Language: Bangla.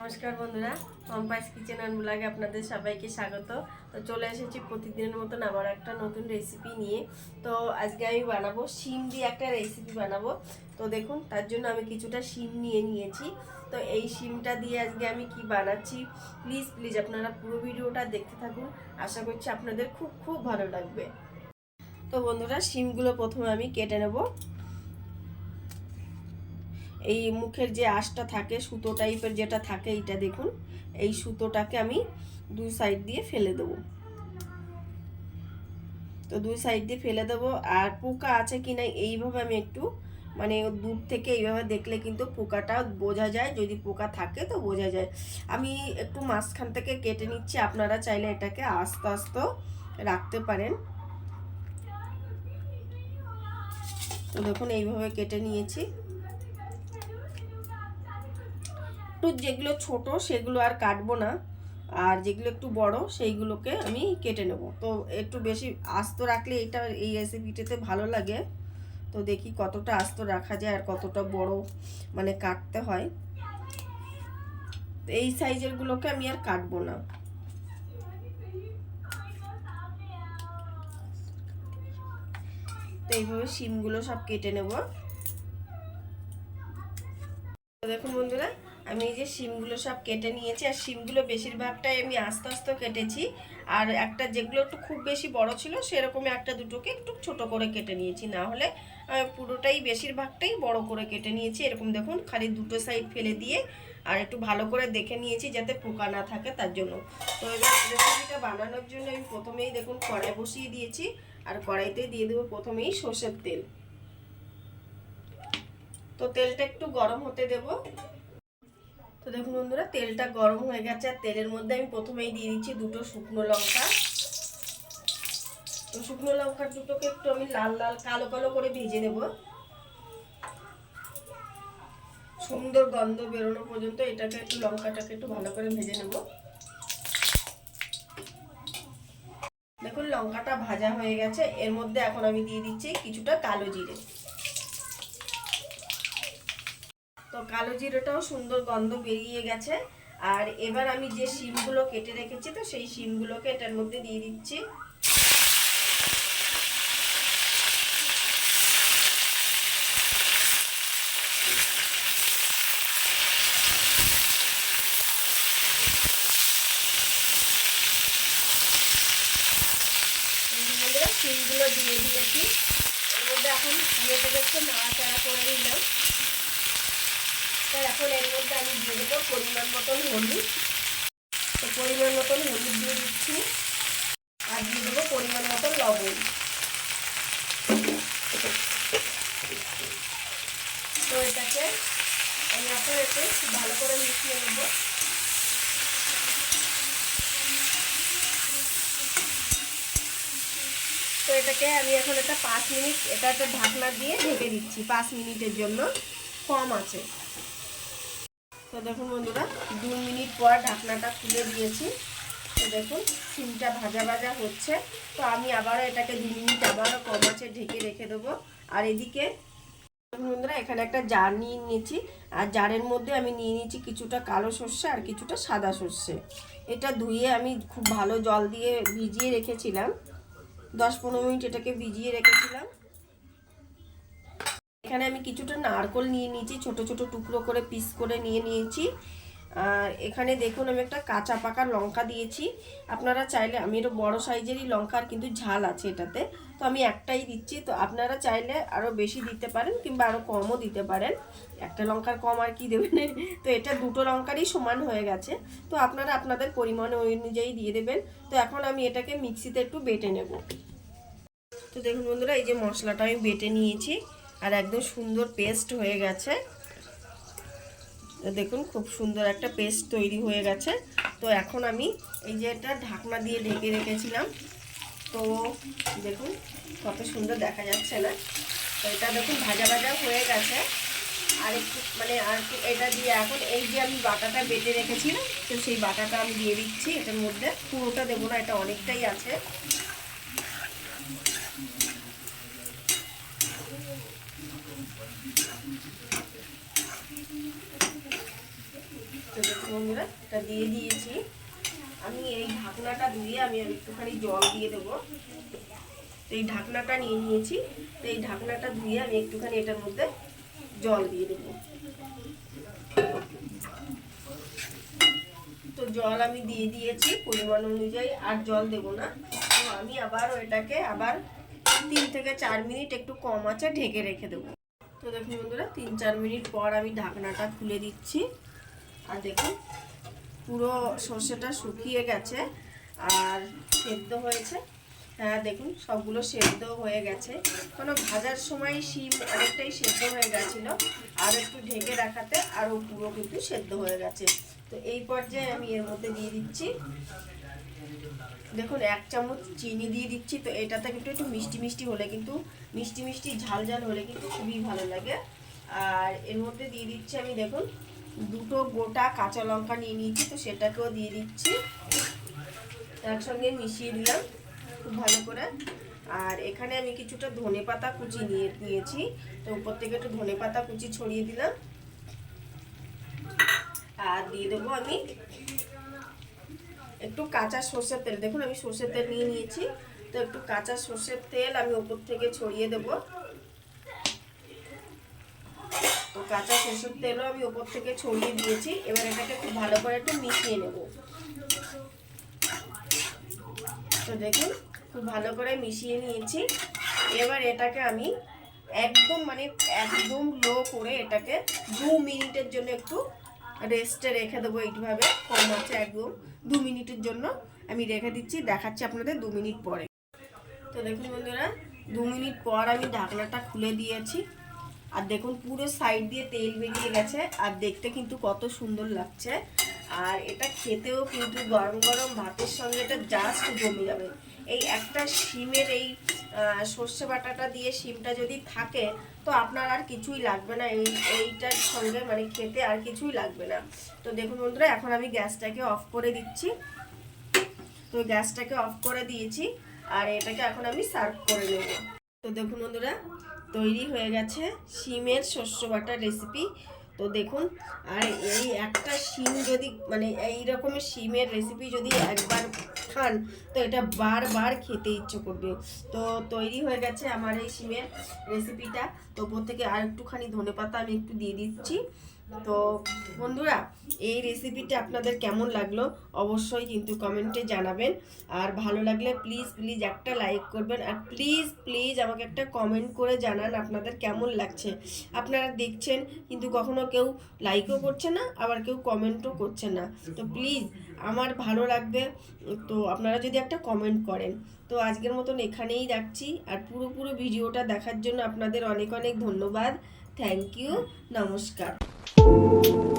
নমস্কার বন্ধুরা পম্পাইস কিচেন অ্যান্ড ব্লগে আপনাদের সবাইকে স্বাগত। তো চলে এসেছি প্রতিদিনের মতন আবার একটা নতুন রেসিপি নিয়ে। তো আজকে আমি বানাবো শিম দিয়ে একটা রেসিপি বানাবো। তো দেখুন, তার জন্য আমি কিছুটা শিম নিয়ে নিয়েছি। তো এই শিমটা দিয়ে আজকে আমি কি বানাচ্ছি? প্লিজ প্লিজ আপনারা পুরো ভিডিওটা দেখতে থাকুন। আশা করছি আপনাদের খুব খুব ভালো লাগবে। তো বন্ধুরা, শিমগুলো প্রথমে আমি কেটে নেব। এই মুখের যে আঁশটা থাকে, সুতো টাইপের যেটা থাকে, এইটা দেখুন। এই সুতোটাকে আমি দুই সাইড দিয়ে ফেলে দেবো। তো দুই সাইড দিয়ে ফেলে দেবো। আর পোকা আছে কি না এইভাবে আমি একটু মানে দূর থেকে এইভাবে দেখলে কিন্তু পোকাটা বোঝা যায়। যদি পোকা থাকে তো বোঝা যায়। আমি একটু মাঝখান থেকে কেটে নিচ্ছি। আপনারা চাইলে এটাকে আস্তে আস্তে রাখতে পারেন। দেখুন, এইভাবে কেটে নিয়েছি। একটু যেগুলো ছোট, সেগুলো আর কাটবো না। আর যেগুলো একটু বড়, সেইগুলোকে আমি কেটে নেব। তো একটু বেশি আস্ত রাখলে এটা এই রেসিপিটাতে ভালো লাগে। তো দেখি কতটা আস্ত রাখা যায় আর কতটা বড় মানে কাটতে হয়। এই সাইজেরগুলোকে আমি আর কাটবো না। তো এইভাবে শিমগুলো সব কেটে নেব। দেখুন বন্ধুরা, আমি এই যে শিমগুলো সব কেটে নিয়েছি, আর শিমগুলো বেশিরভাগটাই আমি আস্তে আস্তে কেটেছি। আর একটা যেগুলো একটু খুব বেশি বড় ছিল সেরকম একটা দুটোকে একটু ছোট করে কেটে নিয়েছি। না হলে পুরোটাই বেশিরভাগটাই বড় করে কেটে নিয়েছি। এরকম দেখুন, খালি দুটো সাইড ফেলে দিয়ে, আর একটু ভালো করে দেখে নিয়েছি যাতে পোকা না থাকে তার জন্য। তো এবার রেসিপিটা বানানোর জন্য আমি প্রথমেই দেখুন কড়াই বসিয়ে দিয়েছি। আর কড়াইতে দিয়ে দেবো প্রথমেই সর্ষের তেল। তো তেলটা একটু গরম হতে দেবো। তো দেখুন বন্ধুরা, তেলটা গরম হয়ে গেছে। আর তেলের মধ্যে আমি প্রথমেই দিয়ে দিচ্ছি দুটো শুকনো লঙ্কা। তো শুকনো লঙ্কার দুটোকে একটু আমি লাল লাল কালো কালো করে ভেজে নেব। সুন্দর গন্ধ বেরোনো পর্যন্ত এটাকে একটু লঙ্কাটাকে একটু ভালো করে ভেজে নেব। দেখুন, লঙ্কাটা ভাজা হয়ে গেছে। এর মধ্যে এখন আমি দিয়ে দিচ্ছি কিছুটা কালো জিরে। তো কালো জিরেটাও সুন্দর গন্ধ বেরিয়ে গেছে। আর এবার আমি যে শিমগুলো কেটে রেখেছি, তো সেই শিমগুলোকে এটার মধ্যে দিয়ে দিচ্ছি। শিমগুলো দিয়ে দিয়েছি। এর মধ্যে এখন ইয়েটাকে একটু নাড়াচাড়া করে নিলাম। তো এখন এর মধ্যে আমি দিয়ে দেবো পরিমাণ মতন হলুদ। তো পরিমাণ মতন হলুদ দিয়ে দিচ্ছি। আর দিয়ে দেবো পরিমাণ মতন লবণ। তো এটাকে আমি এখন একটু ভালো করে মিশিয়ে নেব। তো এটাকে আমি এখন একটা পাঁচ মিনিট এটা একটা ঢাকনা দিয়ে ঢেকে দিচ্ছি, পাঁচ মিনিটের জন্য। কম আছে। তো দেখুন বন্ধুরা, দু মিনিট পর ঢাকনাটা খুলে দিয়েছি। তো দেখুন, সিমটা ভাজা ভাজা হচ্ছে। তো আমি আবারও এটাকে দু মিনিট আবারও কম আছে ঢেকে রেখে দেবো। আর এদিকে বন্ধুরা, এখানে একটা জার নিয়ে নিয়েছি। আর জারের মধ্যে আমি নিয়ে নিয়েছি কিছুটা কালো সর্ষে আর কিছুটা সাদা সর্ষে। এটা ধুয়ে আমি খুব ভালো জল দিয়ে ভিজিয়ে রেখেছিলাম। দশ পনেরো মিনিট এটাকে ভিজিয়ে রেখেছিলাম। এখানে আমি কিছুটা নারকল নিয়ে নিয়েছি, ছোট ছোট টুকরো করে পিস করে নিয়ে নিয়েছি। এখানে দেখুন, আমি একটা কাঁচা পাকা লঙ্কা দিয়েছি। আপনারা চাইলে, আমি এটা বড়ো সাইজেরই লঙ্কার কিন্তু ঝাল আছে এটাতে। তো আমি একটাই দিচ্ছি। তো আপনারা চাইলে আরও বেশি দিতে পারেন, কিংবা আরও কমও দিতে পারেন। একটা লঙ্কার কম আর কি দেবেন? তো এটা দুটো লঙ্কারই সমান হয়ে গেছে। তো আপনারা আপনাদের পরিমাণ অনুযায়ী দিয়ে দেবেন। তো এখন আমি এটাকে মিক্সিতে একটু বেটে নেব। তো দেখুন বন্ধুরা, এই যে মশলাটা আমি বেটে নিয়েছি, আর একদম সুন্দর পেস্ট হয়ে গেছে। দেখুন, খুব সুন্দর একটা পেস্ট তৈরি হয়ে গেছে। তো এখন আমি এই যে এটা ঢাকনা দিয়ে ঢেকে রেখেছিলাম। তো দেখুন, কত সুন্দর দেখা যাচ্ছে না? তো এটা দেখুন, ভাজা ভাজা হয়ে গেছে। আর একটু মানে আর এটা দিয়ে এখন এই যে আমি বাটাটা বেটে রেখেছিলাম, তো সেই বাটাটা আমি দিয়ে দিচ্ছি এটার মধ্যে। পুরোটা দেবো না, এটা অনেকটাই আছে। এটা দিয়ে দিয়েছি। আমি এই ঢাকনাটা ধুয়ে আমি একটুখানি জল দিয়ে দেবো। এই ঢাকনাটা নিয়ে নিয়েছি। তো এই ঢাকনাটা ধুয়ে আমি একটুখানি এটার মধ্যে জল দিয়ে দেবো। তো জল আমি দিয়ে দিয়েছি পরিমাণ অনুযায়ী, আর জল দেব না। তো আমি আবার ওইটাকে আবার তিন থেকে চার মিনিট একটু কম আছে ঢেকে রেখে দেবো। তো দেখুন বন্ধুরা, তিন চার মিনিট পর আমি ঢাকনাটা খুলে দিচ্ছি। আর দেখুন, পুরো সর্ষেটা শুকিয়ে গেছে আর সেদ্ধ হয়েছে। হ্যাঁ দেখুন, সবগুলো সেদ্ধ হয়ে গেছে। কোনো ভাজার সময় শিম অনেকটাই সেদ্ধ হয়ে গেছিল। আর একটু ঢেকে রাখাতে আরও পুরো কিন্তু সেদ্ধ হয়ে গেছে। তো এই পর্যায়ে আমি এর মধ্যে দিয়ে দিচ্ছি। দেখুন, এক চামচ চিনি দিয়ে দিচ্ছি। তো এটাতে কিন্তু একটু মিষ্টি মিষ্টি হলে কিন্তু, মিষ্টি মিষ্টি ঝাল ঝাল হলে কিন্তু খুবই ভালো লাগে। আর এর মধ্যে দিয়ে দিচ্ছি আমি, দেখুন দুটো গোটা কাঁচা লঙ্কা নিয়ে নিয়েছি, তো সেটাকেও দিয়ে দিচ্ছি। একসঙ্গে মিশিয়ে দিলাম, খুব ভালো করে। আর এখানে আমি কিছুটা ধনে পাতা কুচি নিয়ে, নিয়েছি। তো উপর থেকে একটু ধনে পাতা কুচি ছড়িয়ে দিলাম। আর দিয়ে দেবো আমি একটু কাঁচা সর্ষের তেল। দেখুন, আমি সর্ষের তেল নিয়ে নিয়েছি। তো একটু কাঁচা সর্ষের তেল আমি ওপর থেকে ছড়িয়ে দেব তো কাঁচা সর্ষের তেলও আমি ওপর থেকে ছড়িয়ে দিয়েছি। এবার এটাকে খুব ভালো করে একটু মিশিয়ে নেব। তো দেখুন, খুব ভালো করে মিশিয়ে নিয়েছি। এবার এটাকে আমি একদম মানে একদম লো করে এটাকে দু মিনিটের জন্য একটু রেস্টে রেখে দেবো এইভাবে, কম আছে একদম দু মিনিটের জন্য। আমি রেখে দিচ্ছি, দেখাচ্ছি আপনাদের দু মিনিট পরে। তো দেখুন বন্ধুরা, দু মিনিট পর আমি ঢাকনাটা খুলে দিয়েছি। আর দেখুন পুরো সাইড দিয়ে তেল বেরিয়ে গেছে, আর দেখতে কিন্তু কত সুন্দর লাগছে। আর এটা খেতেও কিন্তু গরম গরম ভাতের সঙ্গে এটা জাস্ট জমে যাবে। এই একটা শিমের এই সর্ষে বাটাটা দিয়ে শিমটা যদি থাকে, তো আপনার আর কিছুই লাগবে না। এই, এইটার সঙ্গে মানে খেতে আর কিছুই লাগবে না। তো দেখুন বন্ধুরা, এখন আমি গ্যাসটাকে অফ করে দিচ্ছি। তো গ্যাসটাকে অফ করে দিয়েছি, আর এটাকে এখন আমি সার্ভ করে নেব। তো দেখুন বন্ধুরা তৈরি হয়ে গেছে শিমের শস্য বাটার রেসিপি তো দেখুন, আর এই একটা শিম যদি মানে এই রকমের শিমের রেসিপি যদি একবার খান, তো এটা বারবার খেতে ইচ্ছে করবে। তো তৈরি হয়ে গেছে আমার এই শিমের রেসিপিটা তো ওপর থেকে আর একটুখানি ধনে পাতা আমি একটু দিয়ে দিচ্ছি। তো বন্ধুরা, এই রেসিপিটা আপনাদের কেমন লাগল অবশ্যই কিন্তু কমেন্টে জানাবেন। আর ভালো লাগলে প্লিজ প্লিজ একটা লাইক করবেন। আর প্লিজ প্লিজ আমাকে একটা কমেন্ট করে জানান আপনাদের কেমন লাগছে। আপনারা দেখছেন, কিন্তু কখনো কেউ লাইকও করছে না, আবার কেউ কমেন্টও করছে না। তো প্লিজ আমার ভালো লাগবে। তো আপনারা যদি একটা কমেন্ট করেন। তো আজকের মতন এখানেই রাখছি। আর পুরো পুরো ভিডিওটা দেখার জন্য আপনাদের অনেক অনেক ধন্যবাদ। থ্যাংক ইউ নমস্কার। うん。